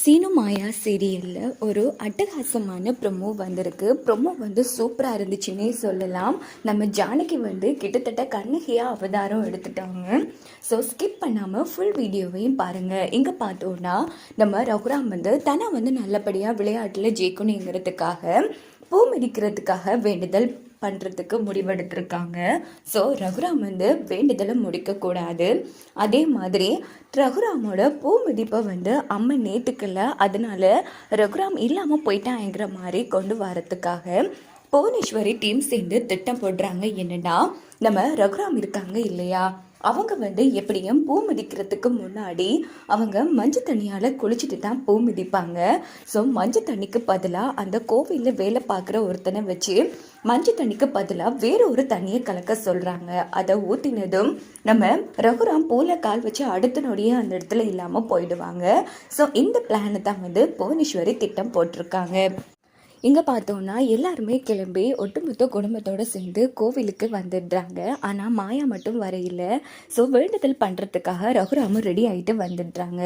சீனு மாயா சீரியலில் ஒரு அட்டகாசமான ப்ரொமோ வந்திருக்கு. ப்ரொமோ வந்து சூப்பராக இருந்துச்சுன்னே சொல்லலாம். நம்ம ஜானகி வந்து கிட்டத்தட்ட கண்ணகியாக அவதாரம் எடுத்துட்டாங்க. ஸோ ஸ்கிப் பண்ணாமல் ஃபுல் வீடியோவையும் பாருங்கள் இங்கே பார்த்தோன்னா நம்ம ரகுராம் வந்து தன்னை வந்து நல்லபடியாக விளையாட்டில் ஜெயிக்கணுங்கிறதுக்காக பூ மிதிக்கிறதுக்காக வேண்டுதல் பண்ணுறதுக்கு முடிவெடுத்திருக்காங்க. ஸோ ரகுராம் வந்து வேண்டுதலை முடிக்கக்கூடாது. அதே மாதிரி ரகுராமோட பூ மிதிப்பை வந்து அம்மன் நேற்றுக்கல அதனால ரகுராம் இல்லாமல் போயிட்டாங்கிற மாதிரி கொண்டு வரத்துக்காக புவனேஸ்வரி டீம் சேர்ந்து திட்டம் போடுறாங்க. என்னன்னா நம்ம ரகுராம் இருக்காங்க இல்லையா? அவங்க வந்து எப்படியும் பூ மிதிக்கிறதுக்கு முன்னாடி அவங்க மஞ்சள் தண்ணியால் குளிச்சுட்டு தான் பூ மிதிப்பாங்க. ஸோ மஞ்சள் தண்ணிக்கு பதிலாக அந்த கோவிலில் வேலை பார்க்குற ஒருத்தனை வச்சு மஞ்சள் தண்ணிக்கு பதிலாக வேற ஒரு தண்ணியை கலக்க சொல்கிறாங்க அதை ஊற்றினதும் நம்ம ரகுராம் பூல கால் வச்சு அடுத்த நொடியே அந்த இடத்துல இல்லாமல் போயிடுவாங்க. ஸோ இந்த பிளானை தான் வந்து புவனேஸ்வரி திட்டம் போட்டிருக்காங்க. இங்கே பார்த்தோன்னா எல்லாருமே கிளம்பி ஒட்டுமொத்த குடும்பத்தோடு சேர்ந்து கோவிலுக்கு வந்துடுறாங்க. ஆனால் மாயா மட்டும் வரையில. ஸோ வேண்டுதல் பண்ணுறதுக்காக ரகுராமும் ரெடி ஆகிட்டு வந்துடுறாங்க.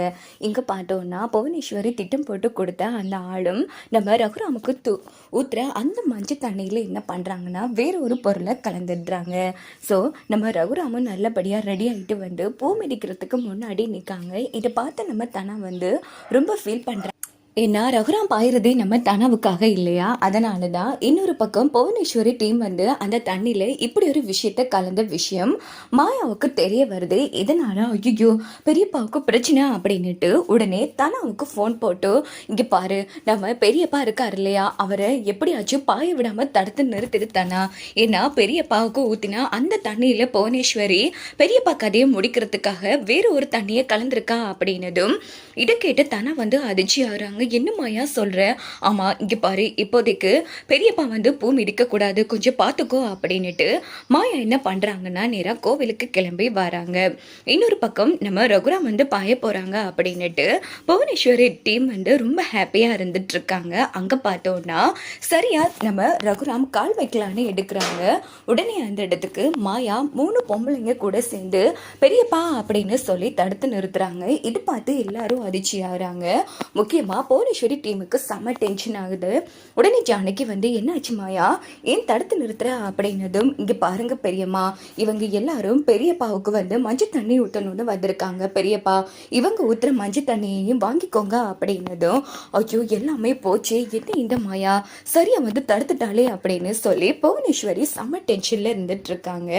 இங்கே பார்த்தோன்னா புவனேஸ்வரி திட்டம் போட்டு கொடுத்த அந்த ஆளும் நம்ம ரகுராமுக்கு தூ ஊற்றுற அந்த மஞ்சள் தண்ணியில் என்ன பண்ணுறாங்கன்னா வேற ஒரு பொருளை கலந்துடுறாங்க. ஸோ நம்ம ரகுராமும் நல்லபடியாக ரெடி ஆகிட்டு வந்து பூ மிதிக்கிறதுக்கு முன்னாடி நிற்காங்க இதை பார்த்து நம்ம தனா வந்து ரொம்ப ஃபீல் பண்ணுறாங்க ஏன்னா ரகுராம் பாயிறதே நம்ம தனவுக்காக இல்லையா? அதனால தான் இன்னொரு பக்கம் புவனேஸ்வரி டீம் வந்து அந்த தண்ணியில் இப்படி ஒரு விஷயத்த கலந்த விஷயம் மாயாவுக்கு தெரிய வருது. இதனால ஐயோ பெரியப்பாவுக்கு பிரச்சனை அப்படின்னுட்டு உடனே தனாவுக்கு ஃபோன் போட்டு இங்கே பாரு நம்ம பெரியப்பா இருக்கார் இல்லையா? அவரை எப்படியாச்சும் பாய விடாமல் தடுத்து நிறுத்துது தானா. ஏன்னா பெரியப்பாவுக்கு ஊற்றினா அந்த தண்ணியில் புவனேஸ்வரி பெரியப்பா கதையை முடிக்கிறதுக்காக வேறு ஒரு தண்ணியை கலந்துருக்கா அப்படின்னதும் இதை கேட்டு தனா வந்து அதிர்ச்சி ஆகிறாங்க. என்ன மாயா சொல்ற? ஆமா இங்க பாரு இப்போதைக்கு பெரியப்பா வந்து பூ மிதிக்கக்கூடாது கொஞ்சம் பார்த்துக்கோ அப்படின்னுட்டு மாயா என்ன பண்றாங்கன்னா நேரா கோவிலுக்கு கிளம்பி வராங்க. இன்னொரு பக்கம் நம்ம ரகுராம் வந்து பாய போறாங்க அப்படின்னுட்டு புவனேஸ்வரி டீம் வந்து ரொம்ப ஹாப்பியா இருந்துட்டு இருக்காங்க அங்க பார்த்தோம்னா சரியா நம்ம ரகுராம் கால் வைக்கலான்னு எடுக்கிறாங்க. உடனே அந்த இடத்துக்கு மாயா மூணு பொம்பளைங்க கூட சேர்ந்து பெரியப்பா அப்படின்னு சொல்லி தடுத்து நிறுத்துறாங்க. இது பார்த்து எல்லாரும் அதிர்ச்சி ஆகுறாங்க முக்கியமா புவனேஸ்வரி டீமுக்கு செம்ம டென்ஷன் ஆகுது. உடனே ஜானகி வந்து என்னாச்சு மாயா? ஏன் தடுத்து நிறுத்துற? அப்படின்னதும் இங்கே பாருங்க பெரியம்மா இவங்க எல்லாரும் பெரியப்பாவுக்கு வந்து மஞ்சள் தண்ணி ஊற்றணும்னு வந்திருக்காங்க பெரியப்பா. இவங்க ஊற்றுற மஞ்சள் தண்ணியையும் வாங்கிக்கோங்க அப்படின்னதும் ஐயோ எல்லாமே போச்சு. என்ன இந்த மாயா? சரியா வந்து தடுத்துட்டாலே அப்படின்னு சொல்லி புவனேஸ்வரி செம்ம டென்ஷனில் இருந்துட்டு இருக்காங்க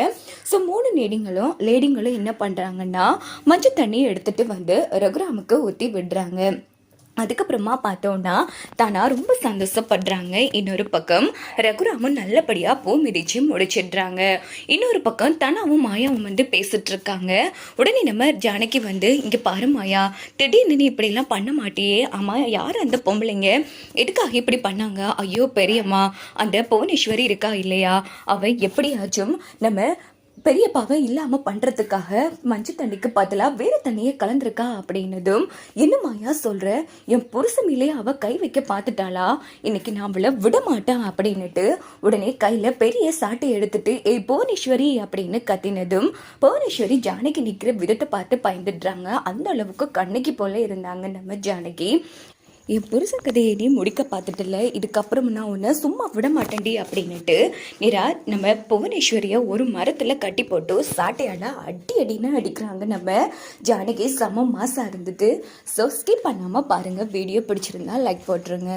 ஸோ மூணு லேடிங்களும் லேடிங்களும் என்ன பண்ணுறாங்கன்னா மஞ்சள் தண்ணி எடுத்துட்டு வந்து ரகுராமுக்கு ஊற்றி விடுறாங்க. அதுக்கப்புறமா பார்த்தோன்னா தானா ரொம்ப சந்தோஷப்படுறாங்க. இன்னொரு பக்கம் ரகுராமும் நல்லபடியாக பூ மிதிச்சு முடிச்சிடுறாங்க. இன்னொரு பக்கம் தனாவும் மாயாவும் வந்து பேசிட்டு இருக்காங்க உடனே நம்ம ஜானகி வந்து இங்கே பாரு மாயா திடீர்னு நீ இப்படிலாம் பண்ண மாட்டியே. ஆமாம் யார் அந்த பொம்பளைங்க? எதுக்காக இப்படி பண்ணாங்க? ஐயோ பெரியம்மா அந்த புவனேஸ்வரி இருக்கா இல்லையா? அவ எப்படியாச்சும் நம்ம பெரியப்பாவை இல்லாமல் பண்ணுறதுக்காக மஞ்சள் தண்ணிக்கு பதிலாக வேறு தண்ணியை கலந்துருக்கா அப்படின்னதும் என்ன மாயா சொல்கிற என் புருஷன் மேலே அவள் கை வைக்க பார்த்துட்டாளா இன்னைக்கு நான் அவளை விட மாட்டேன் அப்படின்னுட்டு உடனே கையில் பெரிய சாட்டை எடுத்துட்டு ஏய் புவனேஸ்வரி அப்படின்னு கத்தினதும் புவனேஸ்வரி ஜானகி நிற்கிற விதத்தை பார்த்து பயந்துடுறாங்க. அந்த அளவுக்கு கண்ணகி போல இருந்தாங்க நம்ம ஜானகி. என் புருஷன் கதையை நீ முடிக்க பார்த்துட்டுல இதுக்கப்புறம் நான் உன்னை சும்மா விட மாட்டேன்டி அப்படின்னுட்டு நிரா நம்ம புவனேஸ்வரியை ஒரு மரத்தில் கட்டி போட்டு சாட்டையால் அடி அடின்னு அடிக்கிறாங்க நம்ம ஜானகி. செம மாசாக இருந்தது. ஸோ ஸ்கிப் பண்ணாமல் பாருங்கள் வீடியோ பிடிச்சிருந்தா லைக் போட்டுருங்க.